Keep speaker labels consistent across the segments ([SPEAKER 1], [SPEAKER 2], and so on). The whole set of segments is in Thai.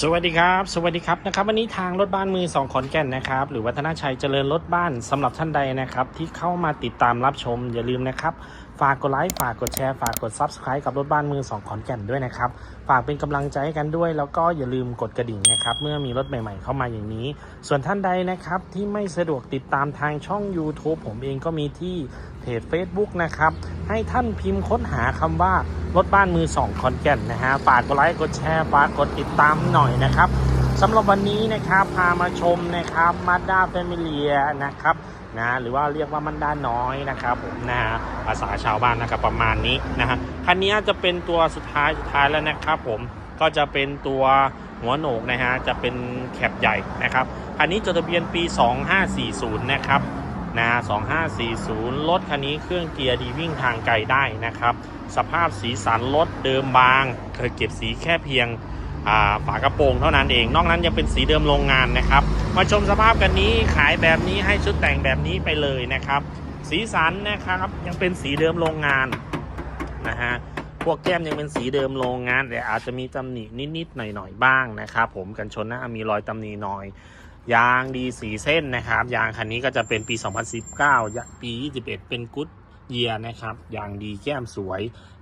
[SPEAKER 1] สวัสดีครับ สวัสดีครับนะครับ วันนี้ทางรถบ้านมือสองขอนแก่นนะครับ หรือวัฒนาชัยเจริญรถบ้านสำหรับท่านใดนะครับ ที่เข้ามาติดตามรับชมอย่าลืมนะครับ ฝากกดไลค์ฝากกดแชร์ฝากกด Subscribe กับรถบ้านมือสองขอนแก่นด้วยนะครับ ฝากเป็นกำลังใจกันด้วย แล้วก็อย่าลืมกดกระดิ่งนะครับ เมื่อมีรถใหม่ๆเข้ามาอย่างนี้ ส่วนท่านใดนะครับที่ไม่สะดวกติดตามทางช่อง YouTube ผมเองก็มีที่เพจ Facebook นะครับ ให้ท่านพิมพ์ค้นหาคำว่ารถบ้านมือสองขอนแก่นนะฮะฝากกดไลค์กดแชร์ฝากกดติดตามหน่อยนะครับ สำหรับวันนี้นะครับพามาชมนะครับมาด้าแฟมิเลียนะครับนะหรือว่าเรียกว่ามันด้าน้อยนะครับผมนะฮะภาษาชาวบ้านนะครับประมาณนี้นะฮะคันนี้จะเป็นตัวสุดท้ายสุดท้ายแล้วนะครับผมก็จะเป็นตัวหัวโหนกนะฮะจะเป็นแคปใหญ่นะครับคันนี้จดทะเบียนปี 2540 นะครับนะ2540 รถคันนี้เครื่องเกียร์ดีวิ่งทางไกลได้นะครับ สภาพสีสันรถเดิมบางเคยเก็บสีแค่เพียง ฝากระโปรงเท่านั้นเอง นอกนั้นยังเป็นสีเดิมโรงงานนะครับ มาชมสภาพกันนี้ขายแบบนี้ให้ชุดแต่งแบบนี้ไปเลยนะครับ สีสันนะครับยังเป็นสีเดิมโรงงานนะฮะพวกแก้มยังเป็นสีเดิมโรงงาน แต่อาจจะมีตำหนินิดๆหน่อยๆบ้างนะครับ ผมกันชนหน้ามีรอยตำหนิหน่อย ยางดีสีเส้นนะครับ ยางคันนี้ก็จะเป็นปี 2019ยะปี 21 เป็นกุ๊ด เยียนะครับอย่างดีแก้มสวย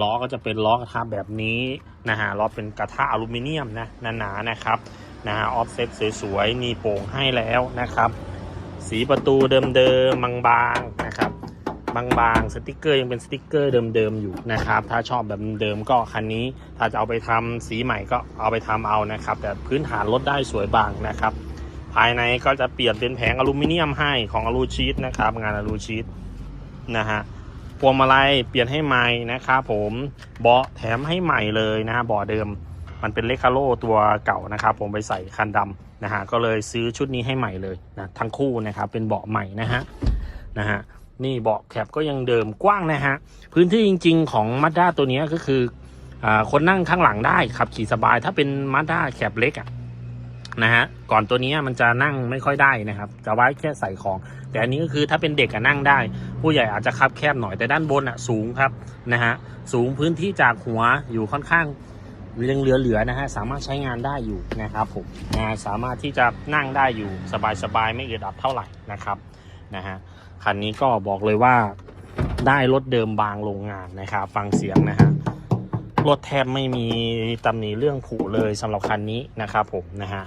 [SPEAKER 1] ล้อก็จะเป็นล้อกระทะแบบนี้นะฮะล้อเป็นกระทะอลูมิเนียมนะหนาๆนะครับนะฮะออฟเซ็ตสวยๆมีโป่งให้แล้วนะครับ สีประตูเดิมๆบางๆนะครับบางๆสติกเกอร์ยังเป็นสติกเกอร์เดิมๆอยู่นะครับ ถ้าชอบแบบเดิมก็คันนี้ ถ้าจะเอาไปทำสีใหม่ก็เอาไปทำเอานะครับ แต่พื้นฐานรถได้สวยบางนะครับ ภายในก็จะเปลี่ยนเป็นแผงอลูมิเนียมให้ของอลูชีตนะครับ งานอลูชีตนะฮะ พวงมาลัยเปลี่ยนให้ใหม่นะครับผมเบาะแถมให้ใหม่เลยนะฮะเบาะเดิมมันเป็นเลคาโลตัวเก่านะครับผมไปใส่คันดำนะฮะก็เลยซื้อชุดนี้ให้ใหม่เลยนะทั้งคู่นะครับเป็นเบาะใหม่นะฮะนะฮะนี่เบาะแคปก็ยังเดิมกว้างนะฮะพื้นที่จริง ๆ ของมาด้าตัวนี้ก็คืออาคนนั่งข้างหลังได้ขับขี่สบายถ้าเป็นมาด้าแคปเล็กอะ นะฮะก่อนตัวนี้มันจะนั่งไม่ค่อยได้นะครับ จะไว้แค่ใส่ของ แต่อันนี้ก็คือถ้าเป็นเด็กอะนั่งได้ ผู้ใหญ่อาจจะคับแคบหน่อยแต่ด้านบนอะสูงครับนะฮะสูงพื้นที่จากหัวอยู่ค่อนข้างยังเหลือๆนะฮะสามารถใช้งานได้อยู่นะครับผมนะสามารถที่จะนั่งได้อยู่สบายๆไม่อึดอัดเท่าไหร่นะครับนะฮะคันนี้ก็บอกเลยว่าได้รถเดิมบางโรงงานนะครับ ฟังเสียงนะฮะรถแทบไม่มีตำหนิเรื่องผุเลยสำหรับคันนี้นะครับผมนะฮะ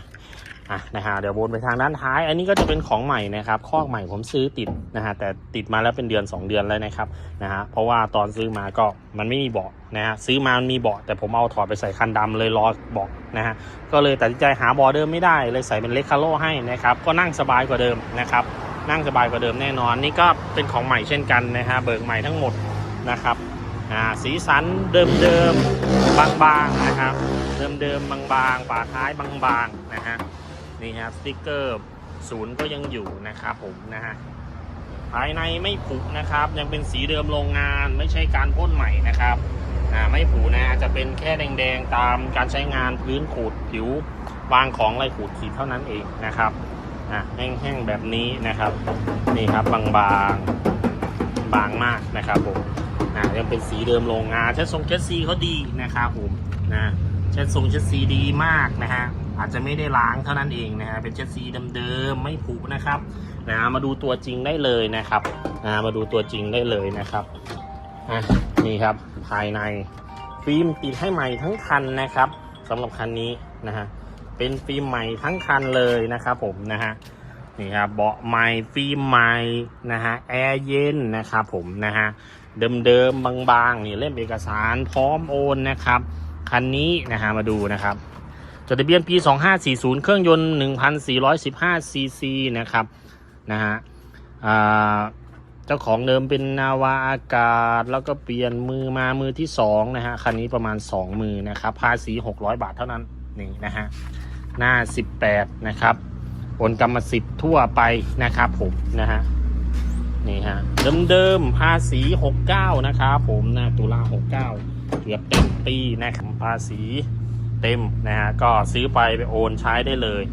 [SPEAKER 1] อะนะฮะเดี๋ยววนไปทางด้านท้าย อันนี้ก็จะเป็นของใหม่นะครับคอกใหม่ผมซื้อติดนะฮะแต่ติดมาแล้วเป็นเดือน 2 เดือนแล้วนะครับนะฮะเพราะว่าตอนซื้อมาก็มันไม่มีเบาะนะฮะซื้อมามันมีเบาะแต่ผมเอาถอดไปใส่คันดำเลยรอเบาะนะฮะก็เลยตัดสินใจหาเบาะเดิมไม่ได้เลยใส่เป็นเลคคาโลให้นะครับก็นั่งสบายกว่าเดิมนะครับนั่งสบายกว่าเดิมแน่นอน นี่ก็เป็นของใหม่เช่นกันนะฮะเบิกใหม่ทั้งหมดนะครับอ่าสีสันเดิมๆบางๆนะครับเดิมๆบางๆฝาท้ายบางๆนะฮะ นี่ฮะสติกเกอร์ศูนย์ก็ยังอยู่นะครับผมนะฮะภายในไม่ผุนะครับ ยังเป็นสีเดิมโรงงานไม่ใช่การพ่นใหม่นะครับอ่าไม่ผุนะจะเป็นแค่แดงๆตามการใช้งานพื้นขูดผิววางของอะไรขูดขีดเท่านั้นเองนะครับอะแห้งๆแบบนี้นะครับ นี่ครับบางๆบางมากนะครับผมอ่ายังเป็นสีเดิมโรงงานเชสทรงเชสซีเขาดีนะครับผมนะเชสทรงเชสซีดีมากนะฮะ อาจจะไม่ได้ล้างเท่านั้นเองนะฮะเป็นเช็ดสีเดิมๆไม่ผุนะครับนะมาดูตัวจริงได้เลยนะครับนะมาดูตัวจริงได้เลยนะครับอะนี่ครับภายในฟิล์มติดให้ใหม่ทั้งคันนะครับสำหรับคันนี้นะฮะเป็นฟิล์มใหม่ทั้งคันเลยนะครับผมนะฮะนี่ครับเบาะใหม่ฟิล์มใหม่นะฮะแอร์เย็นนะครับผมนะฮะเดิมๆบางๆนี่เล่มเอกสารพร้อมโอนนะครับคันนี้นะฮะมาดูนะครับ จดทะเบียนปี 2540 เครื่องยนต์ 1,415 ซีซีนะครับนะฮะเจ้าของเดิมเป็นนาวาอากาศ แล้วก็เปลี่ยนมือมามือที่2นะฮะคันนี้ประมาณ 2 มือนะครับภาษี 600 บาทเท่านั้นนี่นะฮะหน้า 18 นะครับโอนกรรมสิทธิ์ทั่วไปนะครับผมนะฮะนี่ฮะเดิมๆภาษี 69 นะครับผมนะตุลา69 เกือบเต็มปีนะครับภาษี เต็มนะฮะก็ซื้อไปไปโอนใช้ได้เลย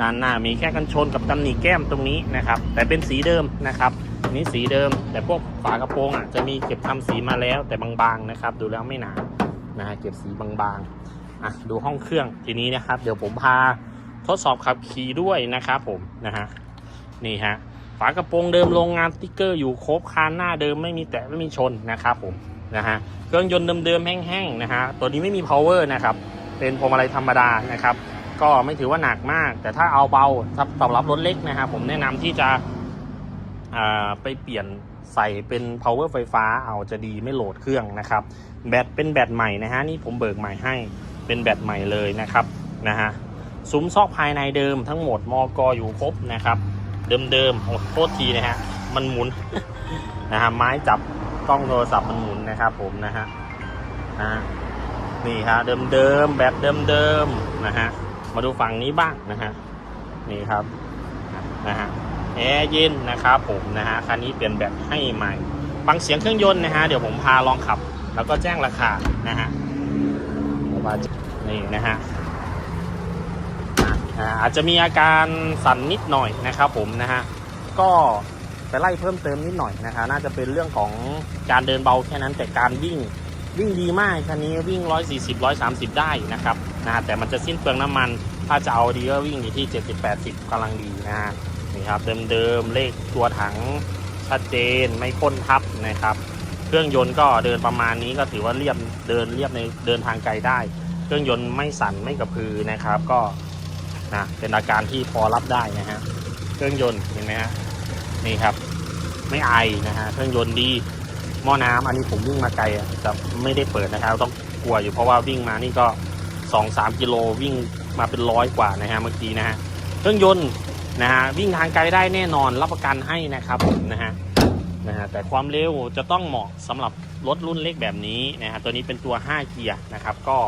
[SPEAKER 1] นานหน้ามีแค่กันชนกับตำหนิแก้มตรงนี้นะครับ แต่เป็นสีเดิมนะครับนี้สีเดิม แต่พวกฝากระโปรงอะจะมีเก็บทำสีมาแล้วแต่บางๆนะครับ ดูแล้วไม่หนานะฮะเก็บสีบางๆอะดูห้องเครื่องทีนี้นะครับ เดี๋ยวผมพาทดสอบขับขี่ด้วยนะครับผมนะฮะนี่ฮะฝากระโปรงเดิมโรงงานติ๊กเกอร์อยู่ครบคานหน้าเดิมไม่มีแตะไม่มีชนนะครับผมนะฮะเครื่องยนต์เดิมๆแห้งๆนะฮะตัวนี้ไม่มี power นะครับ เป็นพวงมาลัยธรรมดานะครับ ก็ไม่ถือว่าหนักมาก แต่ถ้าเอาเบาสำหรับรถเล็กนะครับผมแนะนำที่จะไปเปลี่ยนใส่เป็น power ไฟฟ้าเอาจะดีไม่โหลดเครื่องนะครับ แบตเป็นแบตใหม่นะฮะนี่ผมเบิกใหม่ให้เป็นแบตใหม่เลยนะครับนะฮะซุ้มซอกภายในเดิมทั้งหมดมอกออยู่ครบนะครับ เดิมๆโอ้โทษทีนะฮะมันหมุนนะฮะไม้จับกล้องโทรศัพท์มันหมุนนะครับผมนะฮะนะ นี่ฮะเดิมๆแบบเดิมๆนะฮะมาดูฝั่งนี้บ้างนะฮะนี่ครับนะฮะแอร์เย็นนะครับผมนะฮะคันนี้เปลี่ยนแบตให้ใหม่ฟังเสียงเครื่องยนต์นะฮะเดี๋ยวผมพาลองขับ แล้วก็แจ้งราคานะฮะนี่นะฮะอาจจะมีอาการสั่นนิดหน่อยนะครับผมนะฮะก็ไปไล่เพิ่มเติมนิดหน่อยนะคะน่าจะเป็นเรื่องของการเดินเบาแค่นั้นแต่การวิ่ง วิ่งดีมากคันนี้วิ่ง 140 130 ได้นะครับนะฮะแต่มันจะสิ้นเปลืองน้ำมัน ถ้าจะเอาดีก็วิ่งอยู่ที่ 70-80กำลังดีนะฮะนี่ครับเดิมๆเลขตัวถังชัดเจนไม่ค้นทับนะครับ เครื่องยนต์ก็เดินประมาณนี้ก็ถือว่าเรียบเดินเรียบในเดินทางไกลได้ เครื่องยนต์ไม่สั่นไม่กระพือนะครับก็นะเป็นอาการที่พอรับได้นะฮะเครื่องยนต์เห็นไหมฮะนี่ครับ ไม่ไอนะฮะเครื่องยนต์ดี หม้อน้ำอันนี้ผมวิ่งมาไกลอะแต่ไม่ได้เปิดนะครับ ต้องกลัวอยู่เพราะว่าวิ่งมานี่ก็สองสามกิโลวิ่งมาเป็นร้อยกว่านะฮะเมื่อกี้นะฮะเครื่องยนต์นะฮะวิ่งทางไกลได้แน่นอนรับประกันให้นะครับนะฮะนะฮะแต่ความเร็วจะต้องเหมาะสำหรับรถรุ่นเล็กแบบนี้นะฮะตัวนี้เป็นตัว 5 เกียร์นะครับ ก็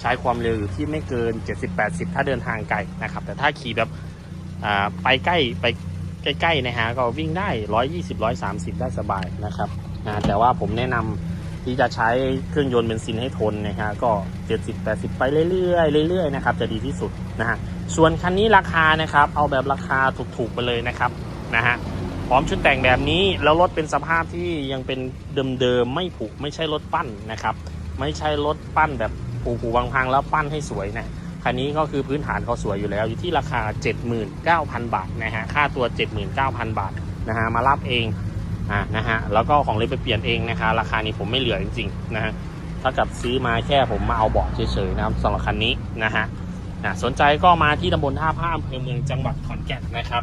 [SPEAKER 1] ใช้ความเร็วอยู่ที่ไม่เกิน 70-80 ถ้าเดินทางไกลนะครับ แต่ถ้าขี่แบบอ่าไปใกล้ไปใกล้ๆนะฮะก็วิ่งได้ 120 130 ได้สบายนะครับ นะแต่ว่าผมแนะนำที่จะใช้เครื่องยนต์เบนซินให้ทนนะฮะก็ 70 80 ไปเรื่อยๆเรื่อยๆนะครับจะดีที่สุดนะฮะส่วนคันนี้ราคานะครับเอาแบบราคาถูกๆไปเลยนะครับนะฮะพร้อมชุดแต่งแบบนี้แล้วรถเป็นสภาพที่ยังเป็นเดิมๆไม่ผุไม่ใช่รถปั้นนะครับไม่ใช่รถปั้นแบบผูกๆพังๆแล้วปั้นให้สวยนะคันนี้ก็คือพื้นฐานเขาสวยอยู่แล้วอยู่ที่ราคา 79,000 บาทนะฮะค่าตัว 79,000 บาทนะฮะมารับเอง อ่านะฮะแล้วก็ของเล่นไปเปลี่ยนเองนะคะ ราคานี้ผมไม่เหลือจริงๆนะฮะถ้ากับซื้อมาแค่ผมมาเอาเบาะเฉยๆนะครับสำหรับคันนี้นะฮะนะสนใจก็มาที่ตำบลท่าผ้าอำเภอเมืองจังหวัดขอนแก่นนะครับ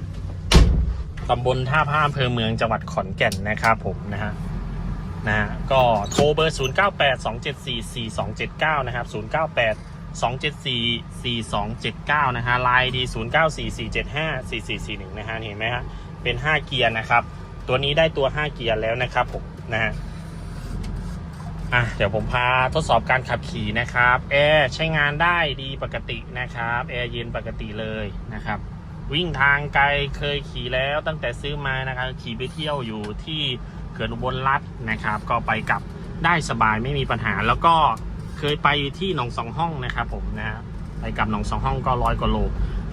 [SPEAKER 1] ตำบลท่าผ้าอำเภอเมืองจังหวัดขอนแก่นนะครับผมนะฮะนะฮะก็โทรเบอร์ 0 9 8 2 7 4 4 2 7 9 นะครับ 0 9 8 2 7 4 4 2 7 9 นะฮะไลน์ดี 0 9 4 4 7 5 4 4 4 1 นะฮะเห็นไหมฮะเป็น 5 เกียร์นะครับ ตัวนี้ได้ตัว 5 เกียร์แล้วนะครับผมนะฮะอะเดี๋ยวผมพาทดสอบการขับขี่นะครับแอร์ใช้งานได้ดีปกตินะครับแอร์เย็นปกติเลยนะครับ วิ่งทางไกลเคยขี่แล้วตั้งแต่ซื้อมานะครับ ขี่ไปเที่ยวอยู่ที่เขื่อนอุบลรัฐนะครับ ก็ไปกลับได้สบายไม่มีปัญหา แล้วก็เคยไปที่หนองสองห้องนะครับผมนะฮะไปกับหนองสองห้องก็ร้อยกว่าโล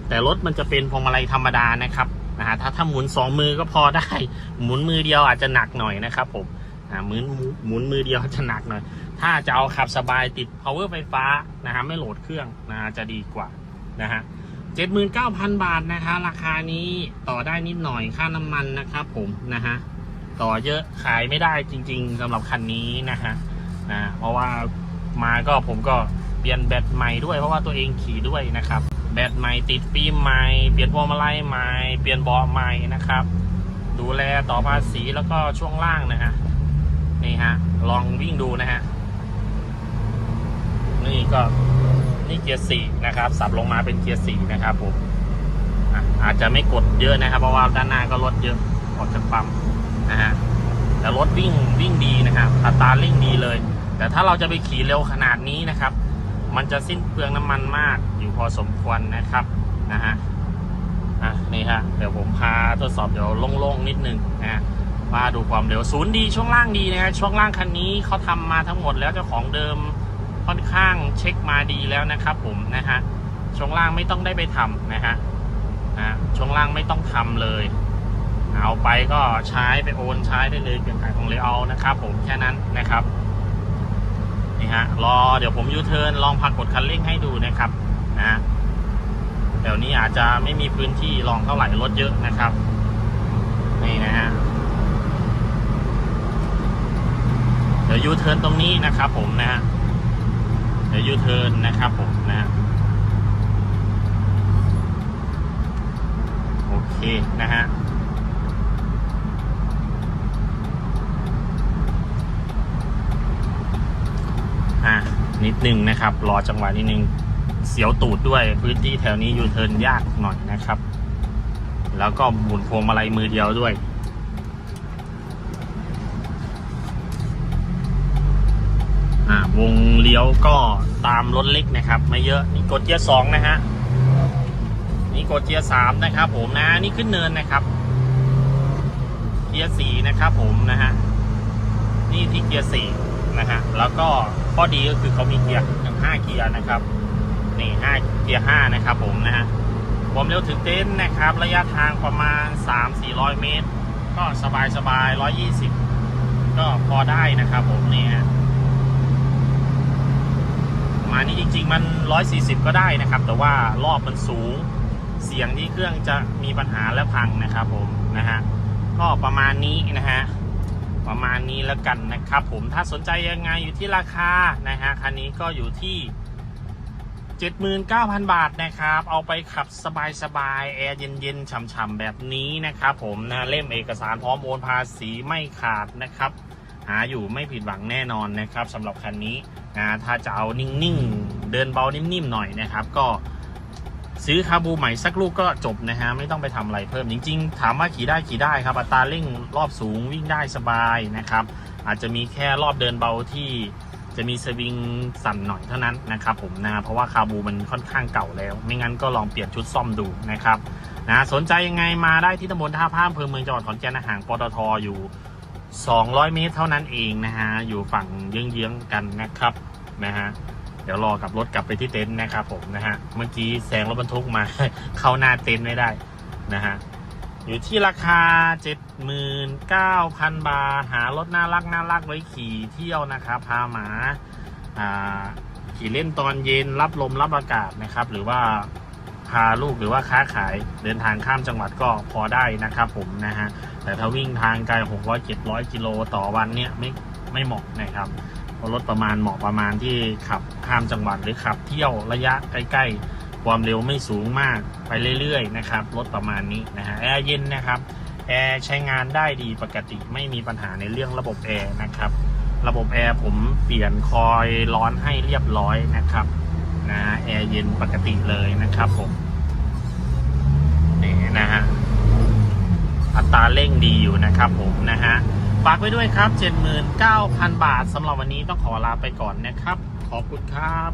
[SPEAKER 1] แต่รถมันจะเป็นพวงมาลัยธรรมดานะครับ นะฮะถ้าถ้าหมุนสองมือก็พอได้ หมุนมือเดียวอาจจะหนักหน่อยนะครับผมอ่าหมุนหมุนมือเดียวจะหนักหน่อย ถ้าจะเอาขับสบายติด power ไฟฟ้านะฮะไม่โหลดเครื่องนะจะดีกว่านะฮะ79,000บาทนะคะราคานี้ต่อได้นิดหน่อยค่าน้ำมันนะครับผมนะฮะต่อเยอะขายไม่ได้จริง ๆสำหรับคันนี้นะฮะนะเพราะว่ามาก็ผมก็เปลี่ยนแบตใหม่ด้วยเพราะว่าตัวเองขี่ด้วยนะครับ บตใหม่ติดฟิล์มใหม่ เปลี่ยนพวงมาลัยใหม่ เปลี่ยนเบาะใหม่นะครับ ดูแลต่อภาษีแล้วก็ช่วงล่างนะฮะ นี่ฮะ ลองวิ่งดูนะฮะ นี่ก็นี่เกียร์สี่นะครับ สับลงมาเป็นเกียร์สี่นะครับผมอาจจะไม่กดเยอะนะครับ เพราะว่าด้านหน้าก็รถเยอะออกจากปั๊มนะฮะแต่รถวิ่งวิ่งดีนะครับอัตราเร่งดีเลย แต่ถ้าเราจะไปขี่เร็วขนาดนี้นะครับ มันจะสิ้นเปลืองน้ำมันมากอยู่พอสมควรนะครับนะฮะอะนี่ฮะเดี๋ยวผมพาทดสอบเดี๋ยวโล่งๆนิดนึงนะฮะมาดูความเร็วศูนย์ดีช่วงล่างดีนะฮะช่วงล่างคันนี้เขาทำมาทั้งหมดแล้วเจ้าของเดิมค่อนข้างเช็คมาดีแล้วนะครับ ผมนะฮะช่วงล่างไม่ต้องได้ไปทำนะฮะนะช่วงล่างไม่ต้องทำเลยเอาไปก็ใช้ไปโอนใช้ได้เลยเปลี่ยนขายของเลยเอานะครับ ผมแค่นั้นนะครับ นี่ฮะรอเดี๋ยวผมยูเทิร์นลองพักกดคันเร่งให้ดูนะครับนะแถวนี้อาจจะไม่มีพื้นที่ลองเท่าไหร่รถเยอะนะครับ นี่นะฮะเดี๋ยวยูเทิร์นตรงนี้นะครับผมนะฮะเดี๋ยวยูเทิร์นนะครับผมนะฮะโอเคนะฮะ อะ นิดนึงนะครับ รอจังหวะนิดนึงเสียวตูดด้วยพื้นที่แถวนี้ยูเทิร์นยากหน่อยนะครับ แล้วก็หมุนพวงมาลัยมือเดียวด้วยอ่าวงเลี้ยวก็ตามรถเล็กนะครับ ไม่เยอะนี่กดเกียร์สองนะฮะนี่กดเกียร์สามนะครับผมนะนี่ขึ้นเนินนะครับ เกียร์สี่นะครับผมนะฮะนี่ที่เกียร์สี่ นะฮะ แล้วก็ข้อดีก็คือเขามีเกียร์ถึงห้าเกียร์นะครับ นี่ห้าเกียร์ห้านะครับผมนะฮะความเร็วถึงเต้นนะครับ ระยะทางประมาณ 3-400 เมตร ก็สบายสบาย120 ก็พอได้นะครับผมนี่ฮะมานี้จริง ๆ มัน 140 ก็ได้นะครับ แต่ว่ารอบมันสูง เสียงที่เครื่องจะมีปัญหาและพังนะครับผมนะฮะ ก็ประมาณนี้นะฮะ ประมาณนี้แล้วกันนะครับ ผมถ้าสนใจยังไงอยู่ที่ราคานะฮะคันนี้ก็อยู่ที่ 79,000 บาทนะครับ เอาไปขับสบายๆแอร์เย็นๆฉ่ำๆแบบนี้นะครับผมนะเล่มเอกสารพร้อมโอนภาษีไม่ขาดนะครับ หาอยู่ไม่ผิดหวังแน่นอนนะครับสำหรับคันนี้นะถ้าจะเอานิ่งๆ เดินเบานิ่มๆหน่อยนะครับ ก็ ซื้อคาบูใหม่สักลูกก็จบนะฮะไม่ต้องไปทำอะไรเพิ่มจริง ๆ ถามว่าขี่ได้ขี่ได้ครับอัตราเร่งรอบสูงวิ่งได้สบายนะครับ อาจจะมีแค่รอบเดินเบาที่จะมีสวิงสั่นหน่อยเท่านั้นนะครับผมนะเพราะว่าคาบูมันค่อนข้างเก่าแล้ว ไม่งั้นก็ลองเปลี่ยนชุดซ่อมดูนะครับนะสนใจยังไงมาได้ที่ตำบลท่าพระอำเภอเมืองจังหวัดขอนแก่นห่างปตทอยู่ 200 เมตรเท่านั้นเองนะฮะอยู่ฝั่งเยื้องๆกันนะครับนะฮะ ดี๋ยวรอกับรถกลับไปที่เต็นท์นะครับผมนะฮะเมื่อกี้แซงรถบรรทุกมา เข้าหน้าเต็นท์ไม่ได้นะฮะอยู่ที่ราคา 79,000 บาท หารถน่ารักน่ารักไว้ขี่เที่ยวนะครับพาหมาขี่เล่นตอนเย็นรับลมรับอากาศนะครับ หรือว่าพาลูกหรือว่าค้าขายเดินทางข้ามจังหวัดก็พอได้นะครับผมนะฮะแต่ถ้าวิ่งทางไกล600 700กิโลต่อวันเนี่ยไม่ไม่เหมาะนะครับ รถประมาณเหมาะประมาณที่ขับข้ามจังหวัดหรือขับเที่ยวระยะใกล้ๆ ความเร็วไม่สูงมากไปเรื่อยๆนะครับรถประมาณนี้นะฮะแอร์เย็นนะครับแอร์ใช้งานได้ดีปกติไม่มีปัญหาในเรื่องระบบแอร์นะครับระบบแอร์ผมเปลี่ยนคอยร้อนให้เรียบร้อยนะครับนะแอร์เย็นปกติเลยนะครับผมนี่นะฮะอัตราเร่งดีอยู่นะครับผมนะฮะ ฝากไว้ด้วยครับ 79,000 บาทสำหรับวันนี้ต้องขอลาไปก่อนนะครับ ขอบคุณครับ